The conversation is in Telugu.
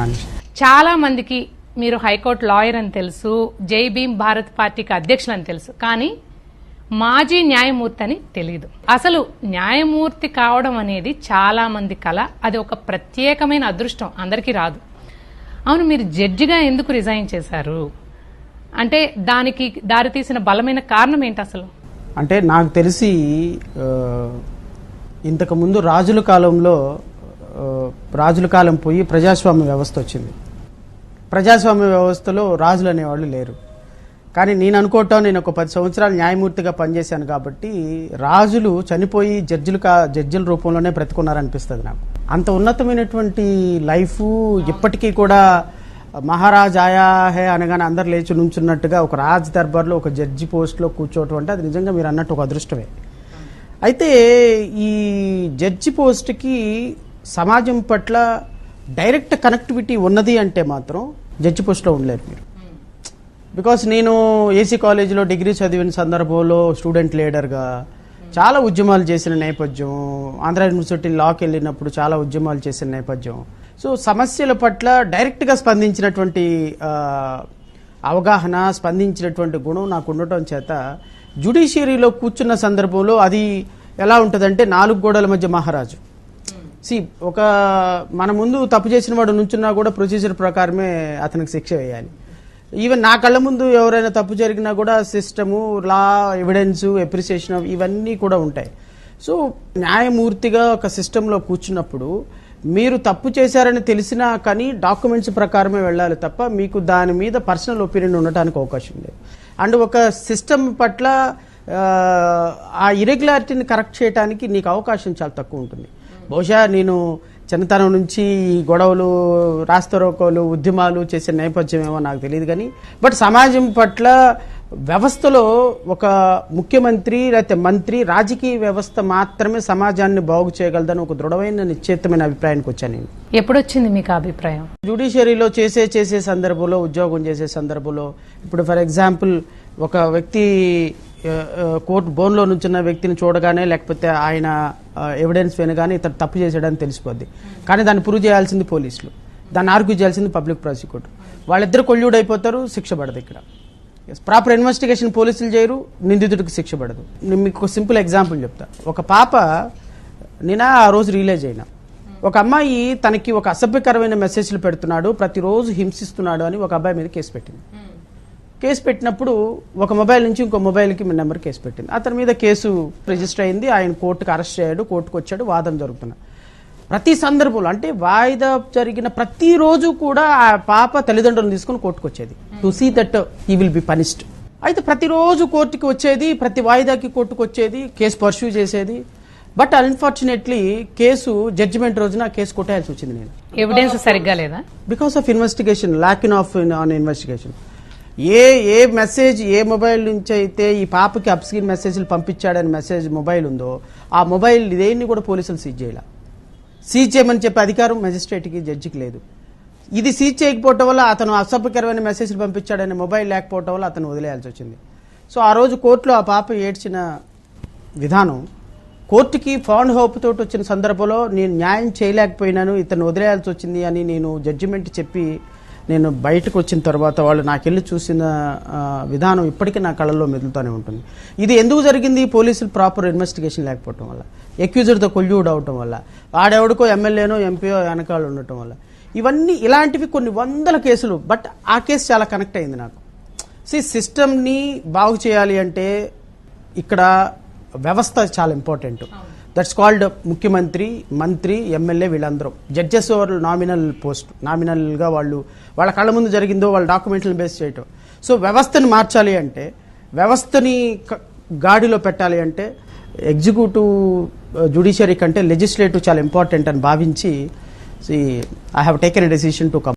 మనిషి. చాలా మందికి మీరు హైకోర్టు లాయర్ అని తెలుసు జై భీమ్ భారత్ పార్టీకి అధ్యక్షులు అని తెలుసు కానీ మాజీ న్యాయమూర్తి అని తెలియదు అసలు న్యాయమూర్తి కావడం అనేది చాలా మంది కళ అది ఒక ప్రత్యేకమైన అదృష్టం అందరికీ రాదు. అవును మీరు జడ్జిగా ఎందుకు రిజైన్ చేశారు? అంటే దానికి దారితీసిన బలమైన కారణం ఏంటి అసలు? అంటే నాకు తెలిసి ఇంతకుముందు రాజుల కాలంలో రాజుల కాలం పోయి ప్రజాస్వామ్య వ్యవస్థ వచ్చింది. ప్రజాస్వామ్య వ్యవస్థలో రాజులు అనేవాళ్ళు లేరు. కానీ నేను అనుకోవటం నేను ఒక పది సంవత్సరాలు న్యాయమూర్తిగా పనిచేశాను కాబట్టి రాజులు చనిపోయి జడ్జిలు కా జడ్జిల రూపంలోనే బ్రతుకున్నారనిపిస్తుంది నాకు. అంత ఉన్నతమైనటువంటి లైఫ్ ఇప్పటికీ కూడా మహారాజ్ ఆయా హే అనగానే అందరు లేచి నుంచున్నట్టుగా ఒక రాజ్ దర్బార్లో ఒక జడ్జి పోస్ట్లో కూర్చోవటం అంటే అది నిజంగా మీరు అన్నట్టు ఒక అదృష్టమే. అయితే ఈ జడ్జి పోస్ట్కి సమాజం పట్ల డైరెక్ట్ కనెక్టివిటీ ఉన్నది అంటే మాత్రం జడ్జి పోస్ట్లో ఉండలేరు మీరు. బికాస్ నేను ఏసీ కాలేజీలో డిగ్రీ చదివిన సందర్భంలో స్టూడెంట్ లీడర్గా చాలా ఉద్యమాలు చేసిన నేపథ్యం ఆంధ్ర యూనివర్సిటీ లాకి వెళ్ళినప్పుడు చాలా ఉద్యమాలు చేసిన నేపథ్యం. సో సమస్యల పట్ల డైరెక్ట్గా స్పందించినటువంటి అవగాహన స్పందించినటువంటి గుణం నాకు ఉండటం చేత జ్యుడిషియరీలో కూర్చున్న సందర్భంలో అది ఎలా ఉంటుందంటే నాలుగు గోడల మధ్య మహారాజు. సి ఒక మన ముందు తప్పు చేసిన వాడు నుంచున్నా కూడా ప్రొసీజర్ ప్రకారమే అతనికి శిక్ష వేయాలి. ఈవెన్ నా కళ్ళ ముందు ఎవరైనా తప్పు జరిగినా కూడా సిస్టము లా ఎవిడెన్స్ ఎప్రిసియేషన్ ఇవన్నీ కూడా ఉంటాయి. సో న్యాయమూర్తిగా ఒక సిస్టంలో కూర్చున్నప్పుడు మీరు తప్పు చేశారని తెలిసినా కానీ డాక్యుమెంట్స్ ప్రకారమే వెళ్ళాలి తప్ప మీకు దాని మీద పర్సనల్ ఒపీనియన్ ఉండటానికి అవకాశం లేదు. అండ్ ఒక సిస్టమ్ పట్ల ఆ, ఆ ఇరెగ్యులారిటీని కరెక్ట్ చేయడానికి నీకు అవకాశం చాలా తక్కువ ఉంటుంది. బహుశా నేను చిన్నతనం నుంచి ఈ గొడవలు రాస్తరోకోలు ఉద్యమాలు చేసే నేపథ్యం ఏమో నాకు తెలియదు కానీ బట్ సమాజం పట్ల వ్యవస్థలో ఒక ముఖ్యమంత్రి లేకపోతే మంత్రి రాజకీయ వ్యవస్థ మాత్రమే సమాజాన్ని బాగు చేయగలదని ఒక దృఢమైన నిశ్చేతమైన అభిప్రాయానికి వచ్చాను నేను. ఎప్పుడొచ్చింది మీకు అభిప్రాయం? జ్యుడిషియరీలో చేసే చేసే సందర్భంలో ఉద్యోగం చేసే సందర్భంలో ఇప్పుడు ఫర్ ఎగ్జాంపుల్ ఒక వ్యక్తి కోర్టు బోన్లో నుంచున్న వ్యక్తిని చూడగానే లేకపోతే ఆయన ఎవిడెన్స్ వినగానే ఇతను తప్పు చేశాడని తెలిసిపోద్ది. కానీ దాన్ని ప్రూవ్ చేయాల్సింది పోలీసులు. దాన్ని ఆర్గ్యూ చేయాల్సింది పబ్లిక్ ప్రాసిక్యూటర్ వాళ్ళిద్దరు కొల్యూడ్ అయిపోతారు శిక్ష పడదు ఇక్కడ. ప్రాపర్ ఇన్వెస్టిగేషన్ పోలీసులు చేయరు నిందితుడికి శిక్ష పడదు. నేను మీకు సింపుల్ ఎగ్జాంపుల్ చెప్తా. ఒక పాప నిన్న ఆ రోజు రియలైజ్ అయినా. ఒక అమ్మాయి తనకి ఒక అసభ్యకరమైన మెసేజ్లు పెడుతున్నాడు ప్రతిరోజు హింసిస్తున్నాడు అని ఒక అబ్బాయి మీద కేసు పెట్టింది. Hmm. కేసు పెట్టినప్పుడు ఒక మొబైల్ నుంచి ఇంకో మొబైల్కి మీ నెంబర్ కేసు పెట్టింది. అతని మీద కేసు రిజిస్టర్ అయింది. ఆయన కోర్టుకు అరెస్ట్ అయ్యాడు కోర్టుకు వచ్చాడు వాదన జరుగుతున్నా ప్రతి సందర్భంలో అంటే వాయిదా జరిగిన ప్రతిరోజు కూడా ఆ పాప తల్లిదండ్రులను తీసుకుని కోర్టుకు వచ్చేది. To see that he will be punished అయితే ప్రతిరోజు కోర్టుకి వచ్చేది ప్రతి వాయిదాకి కోర్టుకు వచ్చేది కేసు పర్సూ చేసేది. బట్ అన్ఫార్చునేట్లీ కేసు జడ్జిమెంట్ రోజున కేసు కొట్టేయాల్సి వచ్చింది నేను. ఎవిడెన్స్ సరిగ్గా లేదా? Because of investigation lack in of on investigation a a message a mobile నుంచి అయితే ఈ పాపకి అప్స్క్రీన్ మెసేజ్లు పంపించాడని మెసేజ్ మొబైల్ ఉందో ఆ మొబైల్ దేన్ని కూడా పోలీసులు సీజ్ చేయాల. సీజ్ చేయమని చెప్పే అధికారం మెజిస్ట్రేట్కి జడ్జికి లేదు. ఇది సీజ్ చేయకపోవటం వల్ల అతను అసభ్యకరమైన మెసేజ్లు పంపించాడని మొబైల్ లేకపోవటం వల్ల అతను వదిలేయాల్సి వచ్చింది. సో ఆ రోజు కోర్టులో ఆ పాప ఏడ్చిన విధానం కోర్టుకి ఫౌండ్ హోప్ తోటి వచ్చిన సందర్భంలో నేను న్యాయం చేయలేకపోయినాను ఇతను వదిలేయాల్సి వచ్చింది అని నేను జడ్జిమెంట్ చెప్పి నేను బయటకు వచ్చిన తర్వాత వాళ్ళు నాకెళ్ళి చూసిన విధానం ఇప్పటికీ నా కళ్ళల్లో మెదులుతూనే ఉంటుంది. ఇది ఎందుకు జరిగింది? పోలీసులు ప్రాపర్ ఇన్వెస్టిగేషన్ లేకపోవటం వల్ల ఎక్యూజర్తో కొల్యూడ్ అవటం వల్ల ఆడెవడికో ఎమ్మెల్యేనో ఎంపీఓ వెనకాల ఉండటం వల్ల. ఇవన్నీ ఇలాంటివి కొన్ని వందల కేసులు బట్ ఆ కేసు చాలా కనెక్ట్ అయింది నాకు. సి సిస్టమ్ని బాగు చేయాలి అంటే ఇక్కడ వ్యవస్థ చాలా ఇంపార్టెంట్. దట్స్ కాల్డ్ ముఖ్యమంత్రి మంత్రి ఎమ్మెల్యే వీళ్ళందరూ. జడ్జెస్ ఓవర్ నామినల్ పోస్ట్ నామినల్గా వాళ్ళు వాళ్ళ కళ్ళ ముందు జరిగిందో వాళ్ళ డాక్యుమెంట్లను బేస్ చేయటం. సో వ్యవస్థను మార్చాలి అంటే వ్యవస్థని గాడిలో పెట్టాలి అంటే ఎగ్జిక్యూటివ్ జుడిషియరీ uh, కంటే లెజిస్లేటివ్ చాలా ఇంపార్టెంట్ అని భావించి I have taken a decision to come